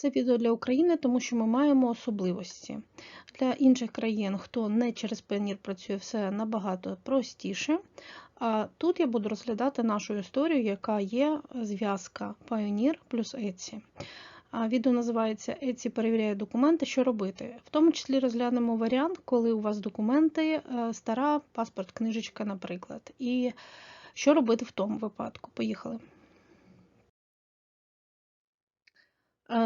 Це відео для України, тому що ми маємо особливості. Для інших країн, хто не через Payoneer працює, все набагато простіше. А тут я буду розглядати нашу історію, яка є зв'язка Payoneer плюс Etsy. Відео називається Etsy перевіряє документи, що робити. В тому числі розглянемо варіант, коли у вас документи е, стара, паспорт, книжечка, наприклад. І що робити в тому випадку. Поїхали.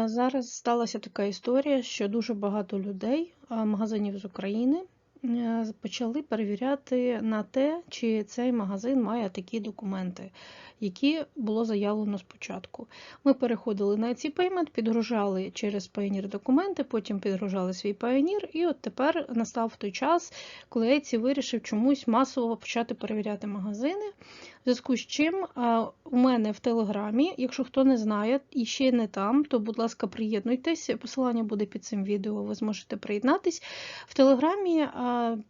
Зараз сталася така історія, що дуже багато людей, магазинів з України, е, почали перевіряти на те, чи цей магазин має такі документи, які було заявлено спочатку. Ми переходили на ці Payment, підгружали через Payoneer документи, потім підгружали свій Payoneer, і от тепер настав той час, коли Etsy вирішив чомусь масово почати перевіряти магазини. Зв'язку з чим у мене в Телеграмі, якщо хто не знає і ще не там, то, будь ласка, приєднуйтесь. Посилання буде під цим відео, ви зможете приєднатись. В Телеграмі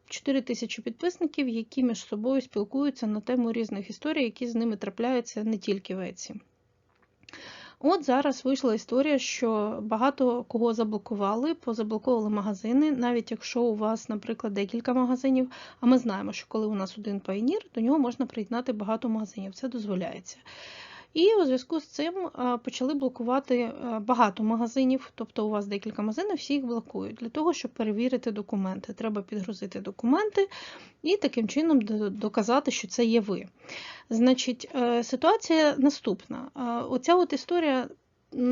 4 тисячі підписників, які між собою спілкуються на тему різних історій, які з ними трапляються не тільки в Еці. От зараз вийшла історія, що багато кого заблокували, позаблоковували магазини, навіть якщо у вас, наприклад, декілька магазинів, а ми знаємо, що коли у нас один пайнір, до нього можна приєднати багато магазинів, це дозволяється. І у зв'язку з цим почали блокувати багато магазинів, тобто у вас декілька магазинів, всі їх блокують. Для того, щоб перевірити документи, треба підгрузити документи і таким чином доказати, що це є ви. Значить, е, ситуація наступна. Оця от історія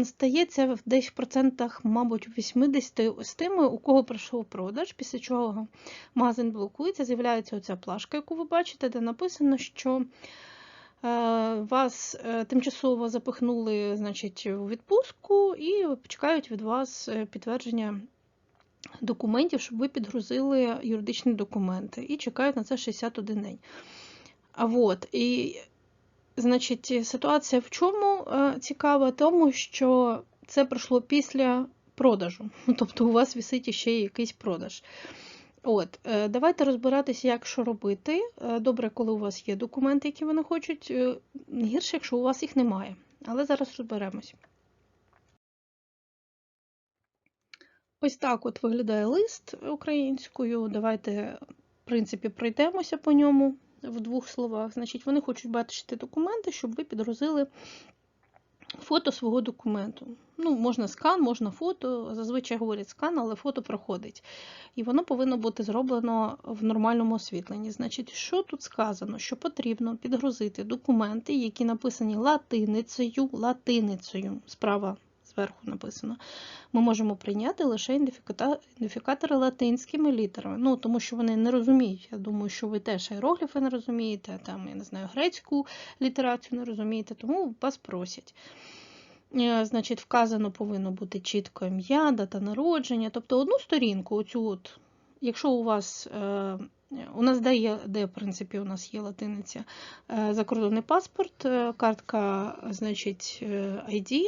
стається десь в процентах, мабуть, 80 з тими, у кого пройшов продаж, після чого магазин блокується, з'являється оця плашка, яку ви бачите, де написано, що. Вас е, тимчасово запихнули значить, у відпустку і чекають від вас е, підтвердження документів, щоб ви підгрузили юридичні документи, і чекають на це 61 день. А от, і, значить, ситуація в чому е, цікава? Тому що це пройшло після продажу. Тобто у вас висить ще якийсь продаж. От, е, Давайте розбиратися, як що робити. Е, добре, коли у вас є документи, які вони хочуть. Е, гірше, якщо у вас їх немає. Але зараз розберемось. Ось так от виглядає лист українською. Давайте, в принципі, пройдемося по ньому в двох словах. Значить, вони хочуть бачити документи, щоб ви підгрузили фото свого документу. Ну, Можна скан, можна фото. Зазвичай говорять скан, але фото проходить. І воно повинно бути зроблено в нормальному освітленні. Значить, що тут сказано? Що потрібно підгрузити документи, які написані латиницею, латиницею, справа зверху написано. Ми можемо прийняти лише ідентифікатори латинськими літерами. Ну, тому що вони не розуміють. Я думаю, що ви теж аерогліфи не розумієте, там, я не знаю, грецьку літерацію не розумієте, тому вас просять. Е, значить, вказано повинно бути чітко ім'я, дата народження. Тобто одну сторінку, оцю от, якщо у вас. Е, у нас де є, де, в принципі, у нас є латиниця, е, закордонний паспорт, картка, значить, ID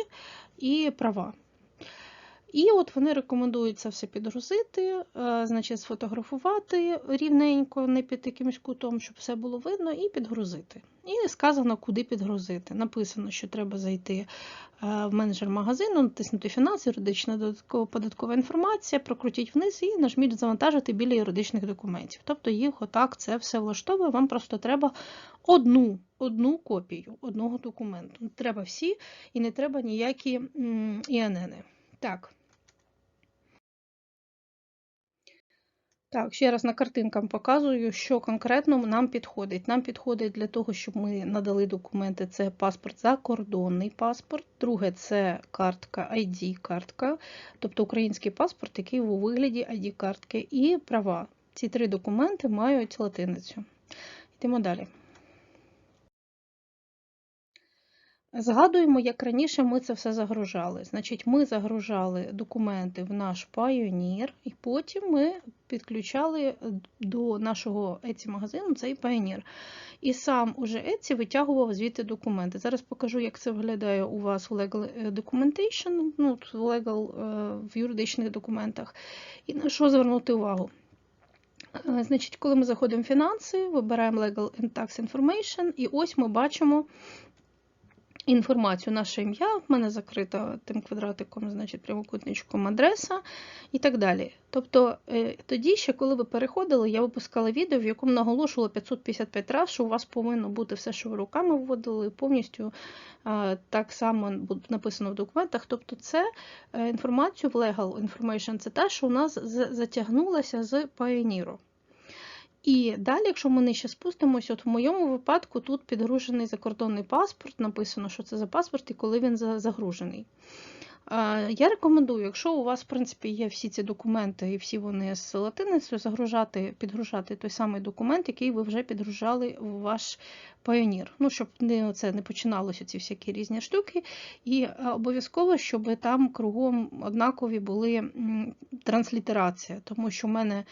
і права. І от вони рекомендують це все підгрузити, е, значить, сфотографувати рівненько, не під якимось кутом, щоб все було видно, і підгрузити. І сказано, куди підгрузити. Написано, що треба зайти е, в менеджер магазину, натиснути фінанс, юридична додаткова податкова інформація, прокрутіть вниз і нажміть завантажити біля юридичних документів. Тобто їх отак це все влаштовує, вам просто треба одну одну копію одного документу. Не треба всі і не треба ніякі ІННи. Так. Так, ще раз на картинкам показую, що конкретно нам підходить. Нам підходить для того, щоб ми надали документи. Це паспорт закордонний паспорт. Друге це картка, ID-картка, тобто український паспорт, який у вигляді ID-картки, і права. Ці три документи мають латиницю. Йдемо далі. Згадуємо, як раніше ми це все загружали. Значить, ми загружали документи в наш Pioneer, і потім ми підключали до нашого Etsy магазину цей Pioneer. І сам уже Etsy витягував звідти документи. Зараз покажу, як це виглядає у вас у Legal Documentation, ну, в Legal в юридичних документах. І на що звернути увагу? Значить, Коли ми заходимо в фінанси, вибираємо Legal and Tax Information, і ось ми бачимо інформацію, наше ім'я, в мене закрита тим квадратиком, значить прямокутничком адреса і так далі. Тобто е, тоді, ще коли ви переходили, я випускала відео, в якому наголошувала 555 разів, що у вас повинно бути все, що ви руками вводили, повністю е, так само написано в документах. Тобто, це е, інформацію в Legal Information, це те, що у нас затягнулося з Pioneer. І далі, якщо ми нижче спустимося, от в моєму випадку тут підгружений закордонний паспорт, написано, що це за паспорт і коли він загружений. Я рекомендую, якщо у вас, в принципі, є всі ці документи і всі вони з латиницею, загружати, підгружати той самий документ, який ви вже підгружали в ваш Pioneer. Ну, щоб не, це не починалося ці всякі різні штуки. І обов'язково, щоб там кругом однакові були транслітерація, тому що в мене.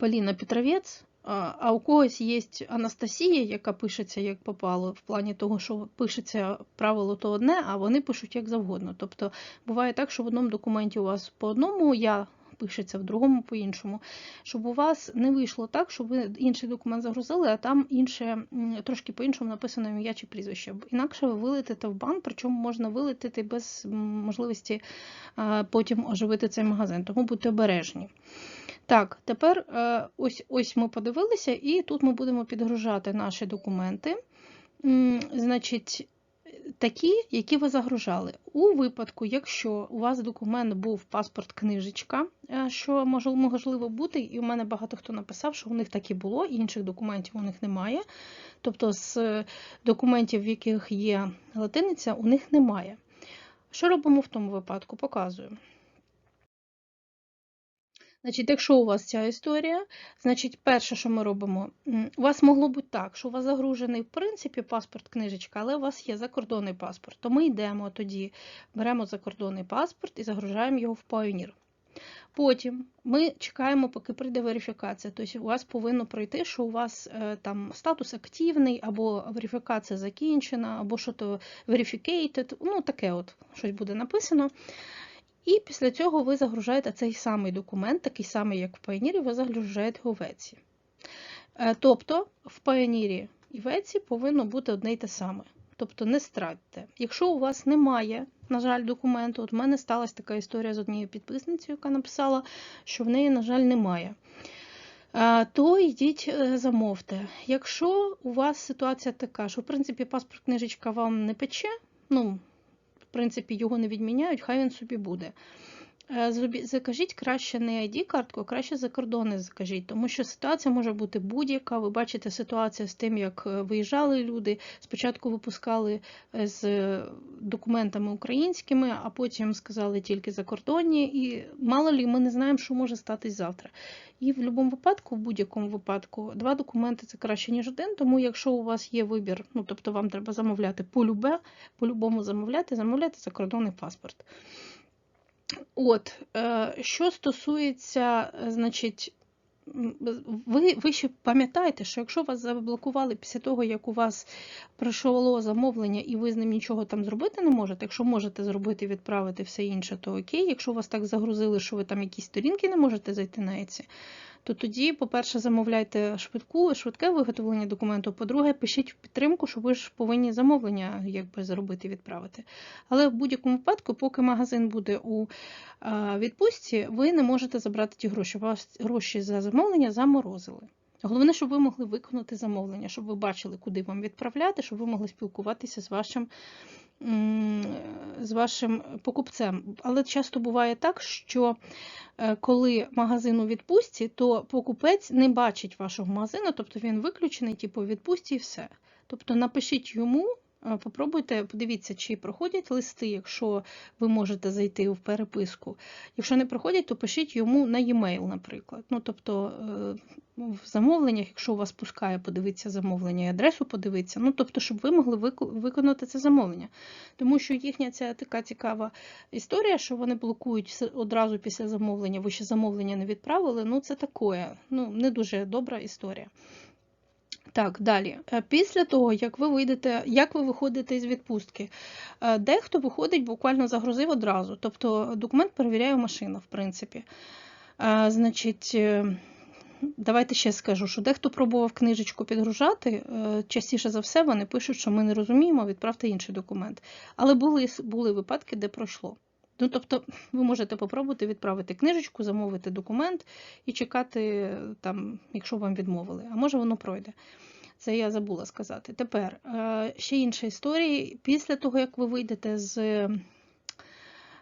Поліна Петровець, а у когось є Анастасія, яка пишеться як попало, в плані того, що пишеться правило то одне, а вони пишуть як завгодно. Тобто буває так, що в одному документі у вас по одному я пишеться, в другому по-іншому. Щоб у вас не вийшло так, щоб ви інший документ загрузили, а там інше трошки по-іншому написано ім'я чи прізвище. Інакше ви вилетите в бан, причому можна вилетити без можливості потім оживити цей магазин. Тому будьте обережні. Так, тепер е, ось ось ми подивилися, і тут ми будемо підгружати наші документи. Значить, такі, які ви загружали. У випадку, якщо у вас документ був паспорт-книжечка, е, що можливо бути, і у мене багато хто написав, що у них так і було, інших документів у них немає. Тобто з документів, в яких є латиниця, у них немає. Що робимо в тому випадку? Показую. Значить, Якщо у вас ця історія, значить, перше, що ми робимо, у вас могло бути так, що у вас загружений, в принципі, паспорт, книжечка, але у вас є закордонний паспорт. То ми йдемо тоді, беремо закордонний паспорт і загружаємо його в Pioneer. Потім ми чекаємо, поки прийде верифікація. Тобто у вас повинно пройти, що у вас е, там статус активний, або верифікація закінчена, або що то verificated, ну таке от щось буде написано. І після цього ви загружаєте цей самий документ, такий самий, як в Pioneer, ви загружаєте його в Etsy. Е, тобто в Pioneer і в Etsy повинно бути одне й те саме. Тобто не стратьте. Якщо у вас немає, на жаль, документу, от в мене сталася така історія з однією підписницею, яка написала, що в неї, на жаль, немає. Е, то йдіть е, замовте. Якщо у вас ситуація така, що в принципі паспорт книжечка вам не пече, ну принципі, його не відміняють, хай він собі буде. Е, закажіть краще не ID-картку, а краще закордонний закажіть, тому що ситуація може бути будь-яка. Ви бачите ситуацію з тим, як е, виїжджали люди. Спочатку випускали е, з документами українськими, а потім сказали тільки закордонні. І мало лі, ми не знаємо, що може статись завтра. І в будь-якому випадку, в будь-якому випадку, два документи це краще, ніж один. Тому, якщо у вас є вибір, ну тобто вам треба замовляти по-любе, по-любому замовляти, замовляти закордонний паспорт. От, е, що стосується, значить, ви ви ще пам'ятаєте, що якщо вас заблокували після того, як у вас пройшло замовлення, і ви з ним нічого там зробити не можете, якщо можете зробити, відправити все інше, то окей. Якщо вас так загрузили, що ви там якісь сторінки не можете зайти на Etsy, то тоді, по-перше, замовляйте швидку, швидке виготовлення документу. По-друге, пишіть в підтримку, що ви ж повинні замовлення якби зробити відправити. Але в будь-якому випадку, поки магазин буде у відпустці, ви не можете забрати ті гроші. Вас гроші за замовлення заморозили. Головне, щоб ви могли виконати замовлення, щоб ви бачили, куди вам відправляти, щоб ви могли спілкуватися з вашим з вашим покупцем. Але часто буває так, що е, коли магазин у відпустці, то покупець не бачить вашого магазину, тобто він виключений, типу відпустці і все. Тобто напишіть йому. Попробуйте, подивіться, чи проходять листи, якщо ви можете зайти в переписку. Якщо не проходять, то пишіть йому на e-mail, наприклад. Ну, Тобто е, в замовленнях, якщо у вас пускає, подивитися замовлення і адресу подивитися, ну, тобто, щоб ви могли виконати це замовлення. Тому що їхня ця така цікава історія, що вони блокують одразу після замовлення, ви ще замовлення не відправили, ну це таке, ну, не дуже добра історія. Так, далі. Е, після того, як ви вийдете, як ви виходите із відпустки, е, дехто виходить, буквально загрузив одразу. Тобто документ перевіряє машина, в принципі. Значить, давайте ще скажу, що дехто пробував книжечку підгружати, е, частіше за все вони пишуть, що ми не розуміємо, відправте інший документ. Але були, були випадки, де пройшло. Ну, тобто, ви можете попробувати відправити книжечку, замовити документ і чекати, там, якщо вам відмовили, а може воно пройде. Це я забула сказати. Тепер е, ще інша історія. Після того, як ви вийдете з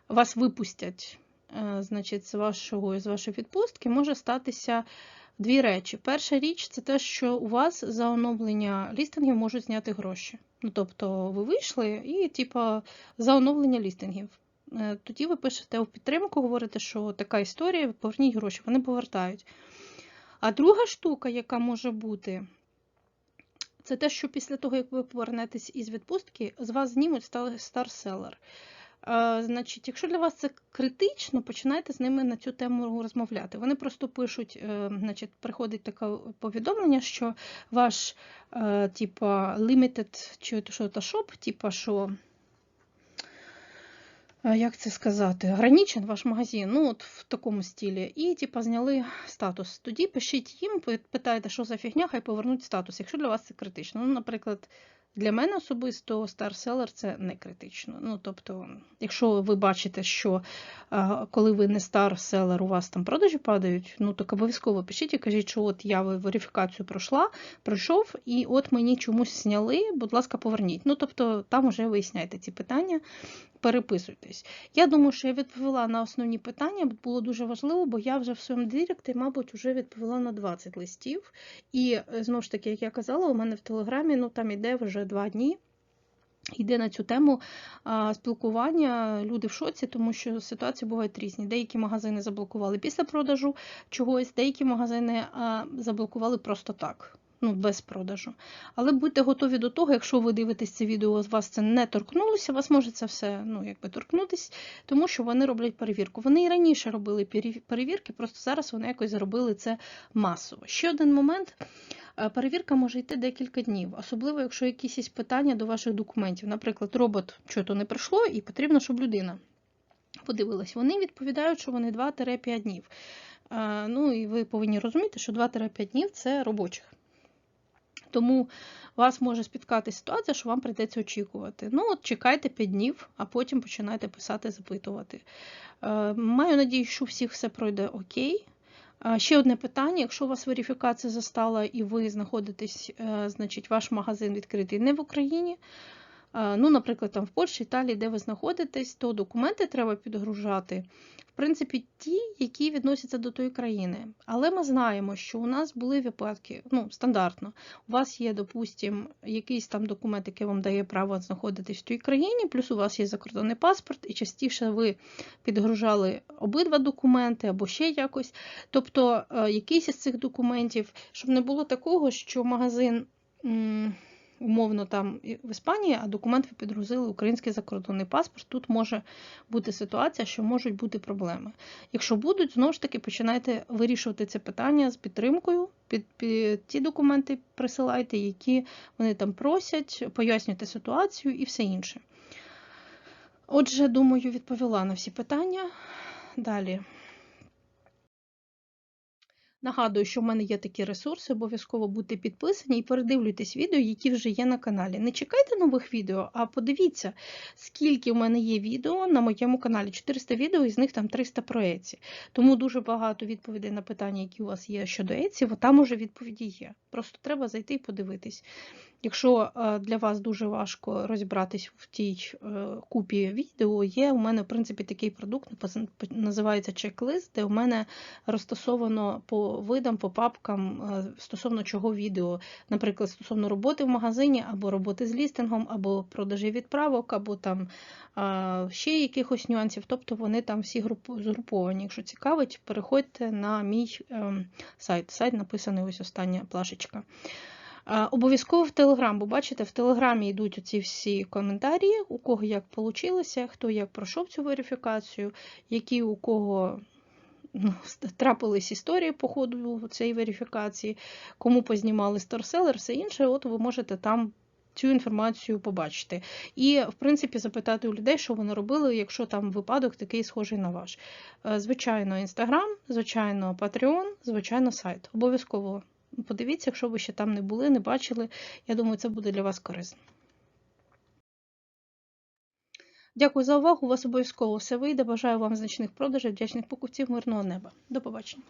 вас випустять е, значить, з вашого з вашої відпустки, може статися дві речі. Перша річ це те, що у вас за оновлення лістингів можуть зняти гроші. Ну, тобто ви вийшли і, типа, за оновлення лістингів. Е, тоді ви пишете у підтримку, говорите, що така історія, поверніть гроші, вони повертають. А друга штука, яка може бути, це те, що після того, як ви повернетесь із відпустки, з вас знімуть старселер. Значить, якщо для вас це критично, починайте з ними на цю тему розмовляти. Вони просто пишуть, е, значить, приходить таке повідомлення, що ваш е, типа limited чи що то shop, типа що. Як це сказати, ограничен ваш магазин, ну от в такому стилі, і типа зняли статус. Тоді пишіть їм, питайте, що за фігня, хай повернуть статус, якщо для вас це критично. Ну, Наприклад, для мене особисто Star це не критично. Ну, тобто, якщо ви бачите, що а, коли ви не Star у вас там продажі падають, ну так обов'язково пишіть і кажіть, що от я верифікацію пройшла, пройшов, і от мені чомусь зняли, будь ласка, поверніть. Ну, тобто, там вже виясняйте ці питання переписуйтесь. Я думаю, що я відповіла на основні питання, було дуже важливо, бо я вже в своєму директі, мабуть, вже відповіла на 20 листів. І е, знову ж таки, як я казала, у мене в Телеграмі ну там іде вже два дні. Йде на цю тему а, спілкування, люди в шоці, тому що ситуації бувають різні. Деякі магазини заблокували після продажу чогось, деякі магазини а, заблокували просто так ну, без продажу. Але будьте готові до того, якщо ви дивитесь це відео, вас це не торкнулося, вас може це все ну, якби торкнутися, тому що вони роблять перевірку. Вони і раніше робили перевірки, просто зараз вони якось зробили це масово. Ще один момент. Е, перевірка може йти декілька днів, особливо, якщо якісь питання до ваших документів. Наприклад, робот що-то не пройшло, і потрібно, щоб людина подивилась. Вони відповідають, що вони 2-5 днів. Е, ну і ви повинні розуміти, що 2-5 днів це робочих. Тому вас може спіткати ситуація, що вам прийдеться очікувати. Ну, от чекайте 5 днів, а потім починайте писати, запитувати. Е, маю надію, що у всіх все пройде окей. Ще одне питання: якщо у вас верифікація застала і ви знаходитесь, е, значить, ваш магазин відкритий не в Україні, ну, наприклад, там в Польщі, Італії, де ви знаходитесь, то документи треба підгружати. В принципі, ті, які відносяться до тої країни. Але ми знаємо, що у нас були випадки, ну, стандартно, у вас є, допустимо, якийсь там документ, який вам дає право знаходитись в тій країні, плюс у вас є закордонний паспорт, і частіше ви підгружали обидва документи або ще якось. Тобто, е, якийсь із цих документів, щоб не було такого, що магазин умовно там в Іспанії, а документ ви підгрузили український закордонний паспорт. Тут може бути ситуація, що можуть бути проблеми. Якщо будуть, знову ж таки починайте вирішувати це питання з підтримкою. Під, під ті документи присилайте, які вони там просять, пояснюйте ситуацію і все інше. Отже, думаю, відповіла на всі питання. Далі. Нагадую, що в мене є такі ресурси, обов'язково будьте підписані і передивлюйтесь відео, які вже є на каналі. Не чекайте нових відео, а подивіться, скільки в мене є відео на моєму каналі. 400 відео, із них там 300 про Еці. Тому дуже багато відповідей на питання, які у вас є щодо Еці, там уже відповіді є. Просто треба зайти і подивитись. Якщо е, для вас дуже важко розібратись в тій е, купі відео, є у мене, в принципі, такий продукт, називається чек-лист, де у мене розтасовано по видам, по папкам е, стосовно чого відео, наприклад, стосовно роботи в магазині, або роботи з лістингом, або продажі відправок, або там ще якихось нюансів. Тобто вони там всі згруповані. Якщо цікавить, переходьте на мій ем, сайт. Сайт написаний ось остання плашечка. Обов'язково в Телеграм, бо бачите, в Телеграмі йдуть оці всі коментарі, у кого як вийшло, хто як пройшов цю верифікацію, які у кого ну, трапились історії по ходу цієї верифікації, кому познімали старселер, все інше, от ви можете там цю інформацію побачити. І, в принципі, запитати у людей, що вони робили, якщо там випадок такий схожий на ваш. Е, Звичайно, Інстаграм, звичайно, Patreon, звичайно, сайт. Обов'язково подивіться, якщо ви ще там не були, не бачили. Я думаю, це буде для вас корисно. Дякую за увагу. У вас обов'язково все вийде. Бажаю вам значних продажів, вдячних покупців, мирного неба. До побачення.